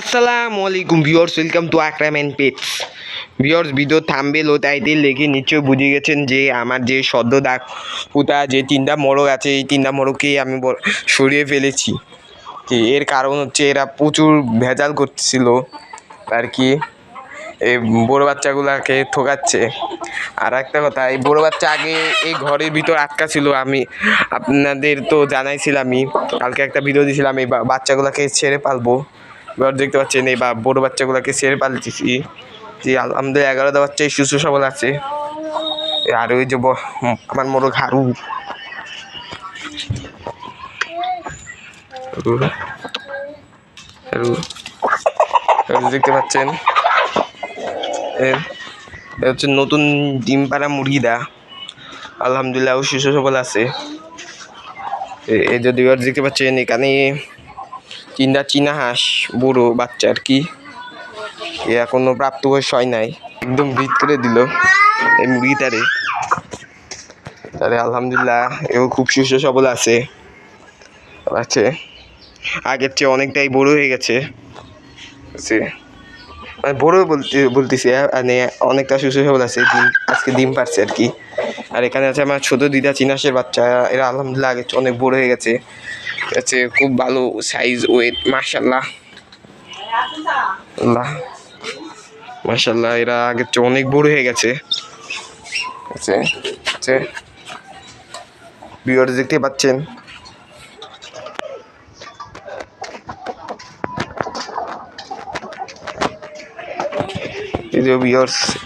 আসসালামু আলাইকুম viewers, welcome to Akram and pets. Viewers, video thumbnail O title লেগে নিশ্চয়ই বুঝে গেছেন যে আমার যে সদ্য দাগ পুতা, যে তিনটা মোড়ক আছে, এই তিনটা মোড়ককে আমি সরিয়ে ফেলেছি। কি, এর কারণ হচ্ছে এরা প্রচুর ভেজাল করছিল, আর কি। এই বড় বাচ্চাগুলাকে ঠকাচ্ছে। আর একটা কথা, এই বড় বাচ্চা আগে এই ঘরের ভিতর আটকা ছিল, আমি আপনাদের তো জানাইছিলামই, কালকে একটা ভিডিও দিয়েছিলাম এই বাচ্চাগুলাকে ছেড়ে পালবো। এবার দেখতে পাচ্ছেন এই বা বড় বাচ্চাগুলাকে ছেড়ে পালতেছি যে আমাদের এগারোটা বাচ্চাই সুস্থ সবল আছে। আর ওই যে আমার মোরগ হারু। দেখতে পাচ্ছেন হচ্ছে নতুন ডিম পাড়া মুরগিটা আলহামদুলিল্লাহ সুস্থ সবল আছে। এই যদি দেখতে পাচ্ছেন এখানে তিনটা চীনা হাঁস, বুড়ো, বাচ্চা আর কি। এ এখনও প্রাপ্ত বয়স হয় নাই। একদম ব্রিড করে দিল, এই মুরগিটারে। তাহলে আলহামদুলিল্লাহ, এও খুব সুস্থ সবল আছে। আছে, আগের চেয়ে অনেকটাই বড় হয়ে গেছে। মানে বড় বলতে, বলতেছি মানে অনেকটা সুস্থ সবল আছে, ডিম, আজকে ডিম পারছে আর কি। আর এখানে আছে আমার ছোটো দিদা চিনাসের বাচ্চা, এরা আলহামদুলিল্লাহ আগের চেয়ে অনেক বড় হয়ে গেছে। আছে খুব ভালো সাইজ ওয়েট মাশাল্লাহ আল্লাহ। এরা আগের চেয়ে অনেক বড় হয়ে গেছে। আছে আছে দেখতে পাচ্ছেন।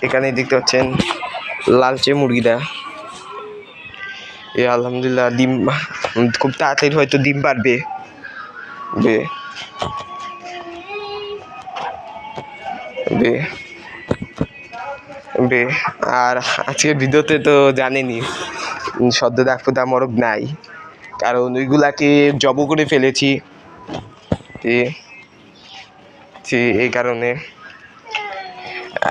এখানে দেখতে পাচ্ছেন লালচে মুরগিটা। এ আলহামদুলিল্লাহ, ডিম খুব তাড়াতাড়ি হয়তো ডিম পারবে। বে। বে। বে। আর আজকের ভিডিওতে তো জানেনি সদ্য ডাকপুতা মরক নাই। কারণ ওইগুলাকে জব করে ফেলেছি। এই কারণে।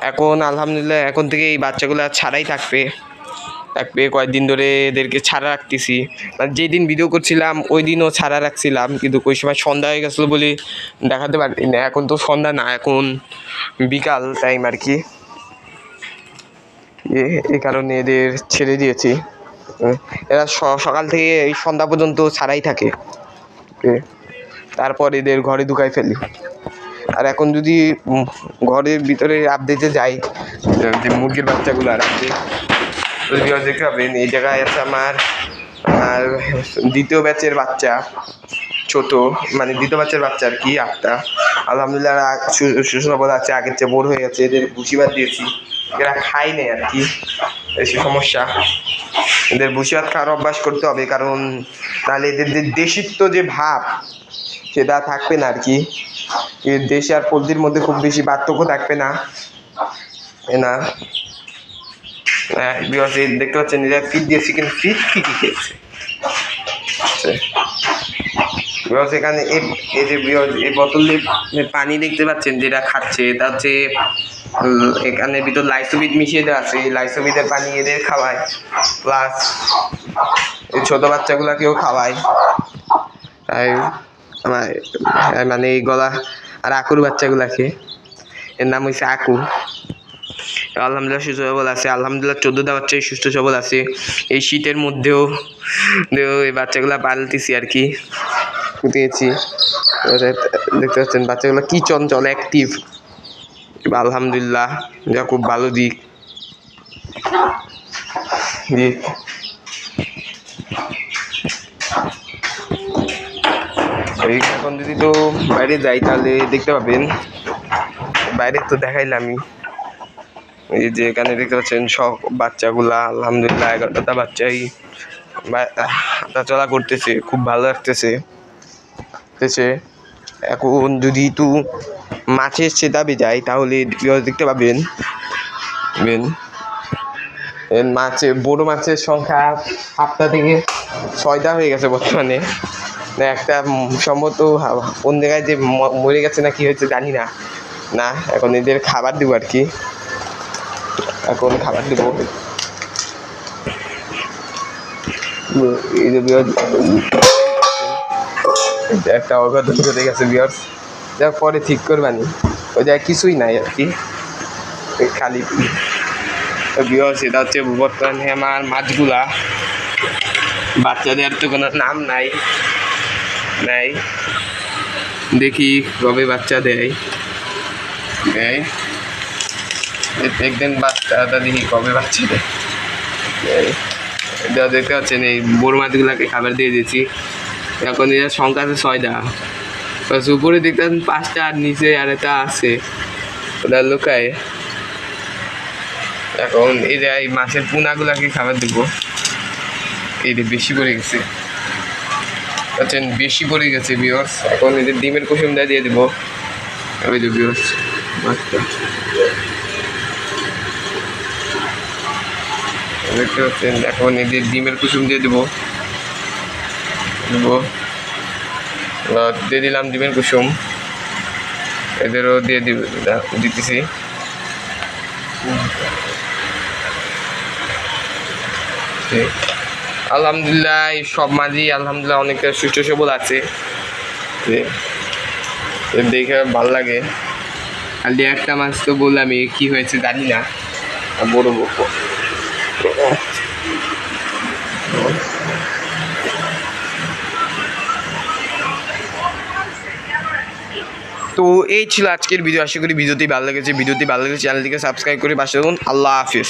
এখন আলহামদুলিল্লাহ এখন থেকে এই বাচ্চাগুলো ছাড়াই থাকবে। থাকবে, কয়েকদিন ধরে এদেরকে ছাড়া রাখতেছি। মানে যেদিন ভিডিও করছিলাম ওই দিনও ছাড়া রাখছিলাম। কিন্তু ওই সময় সন্ধ্যা হয়ে গেছিল বলে দেখাতে পারি না এখন তো সন্ধ্যা না, এখন বিকাল টাইম আর কি। এই কারণে এদের ছেড়ে দিয়েছি। এরা সকাল থেকে এই সন্ধ্যা পর্যন্ত ছাড়াই থাকে। তারপর এদের ঘরে ঢুকাই ফেলি। আর এখন যদি ঘরের ভিতরে আপডেটে যাই যে মুরগির বাচ্চাগুলো আর এই জায়গায় আছে আমার, আর দ্বিতীয় ব্যাচের বাচ্চা, ছোট মানে দ্বিতীয় বাচ্চার বাচ্চা আর কি, আটটা। আলহামদুলিল্লাহ এরা আছে, আগের চেয়ে বড় হয়ে গেছে, এদের ভুসিবাদ দিয়েছি। এরা খাই নেই আর কি, বেশি সমস্যা। এদের ভুসিবাদ খাওয়ার অভ্যাস করতে হবে, কারণ তাহলে এদের যে দেশিত্ব যে ভাব, সেটা থাকবে না আর কি। এর দেশে আর পোলট্রির মধ্যে খুব বেশি পার্থক্য থাকবে না। না। হ্যাঁ, viewers, এই দেখতে পাচ্ছেন এরা ফিট দিয়েছে কিন্তু ফিট কি কি খেয়েছে? বিকজ এখানে এই- যে viewers, এই বোতলে পানি দেখতে পাচ্ছেন যেটা খাচ্ছে এটা হচ্ছে এখানে ভিতর লাইসোবিট মিশিয়ে দেওয়া আছে এই লাইসোবিটের পানি এদের খাওয়ায়। প্লাস এই ছোটো বাচ্চাগুলোকেও খাওয়ায়। তাই আমার মানে এই গলা আর আকুর বাচ্চাগুলাকে। এর নাম হয়েছে আকুর আলহামদুলিল্লাহ সুস্থ সবল আছে। আলহামদুলিল্লাহ চোদ্দোটা বাচ্চাই সুস্থ সবল আছে। এই শীতের মধ্যেও এই বাচ্চাগুলা পালতেছি আর কি। ফুটিয়েছি দেখতে পাচ্ছেন বাচ্চাগুলো কি চঞ্চল অ্যাক্টিভ আলহামদুলিল্লাহ, যা খুব ভালো দিক। দিক এখন যদি তো বাইরে যাই তাহলে দেখতে পাবেন। বাইরে তো দেখাইলামই। এই যে এখানে দেখতে পাচ্ছেন সব বাচ্চাগুলা, আলহামদুলিল্লাহ, এগারোটা বাচ্চাই হাঁটাচলা করতেছে, খুব ভালো লাগতেছে। তেছে এখন যদি একটু মাছের সেটাবে যাই তাহলে দেখতে পাবেন। বেন মাছে, বড় মাছের সংখ্যা সাতটা থেকে ছয়টা হয়ে গেছে বর্তমানে। একটা সম্ভবত কোন জায়গায় যে মরে গেছে না কি হয়েছে জানি না। না, এখন এদের খাবার দেবো আর কি। এখন খাবার দেবো। এই যে একটা অঘটন ঘটে গেছে বিয়ার্স যা পরে ঠিক করবানি। ওই জায়গায় কিছুই নাই আর কি। খালি। বিহস এটা হচ্ছে বর্তমানে আমার মাছগুলা। বাচ্চাদের তো কোনো নাম নাই। নাই। দেখি কবে বাচ্চা দেয়। দেয়। একদিন বাচ্চাটা দেখি কবে বাচ্চা দেয় দেখতে পাচ্ছেন, এই বড় মাছগুলাকে খাবার দিয়ে দিয়েছি এখন এর সংখ্যা আছে ছয়টা। উপরে দেখতেন পাঁচটা আর নিচে আর একটা আছে। ওটা লোকায়। এখন এই যে এই মাছের পোনাগুলাকে খাবার দেবো। এই যে বেশি পড়ে গেছে। আচ্ছা বেশি পড়ে গেছে বিয়স এখন এদের ডিমের কুসুমটা দিয়ে দেবো। ওই যে বিয়স মাছটা। দেখতে পাচ্ছেন, এখন এদের ডিমের কুসুম দিয়ে দেবো। দেবো। দিয়ে দিলাম ডিমের কুসুম। এদেরও দিয়ে দিব দিতেছি। আলহামদুলিল্লাহ সব মাঝি আলহামদুলিল্লাহ অনেকটা সুস্থ সবল আছে। দেখে ভালো লাগে। খালি একটা মাছ তো বললাম কি হয়েছে জানি না। আর বড়। বকো তো এই ছিল আজকের ভিডিও। আশা করি ভিডিওটি ভালো লেগেছে। ভিডিওটি ভালো লেগেছে, চ্যানেলটিকে সাবস্ক্রাইব করে পাশে দেখুন আল্লাহ হাফিজ।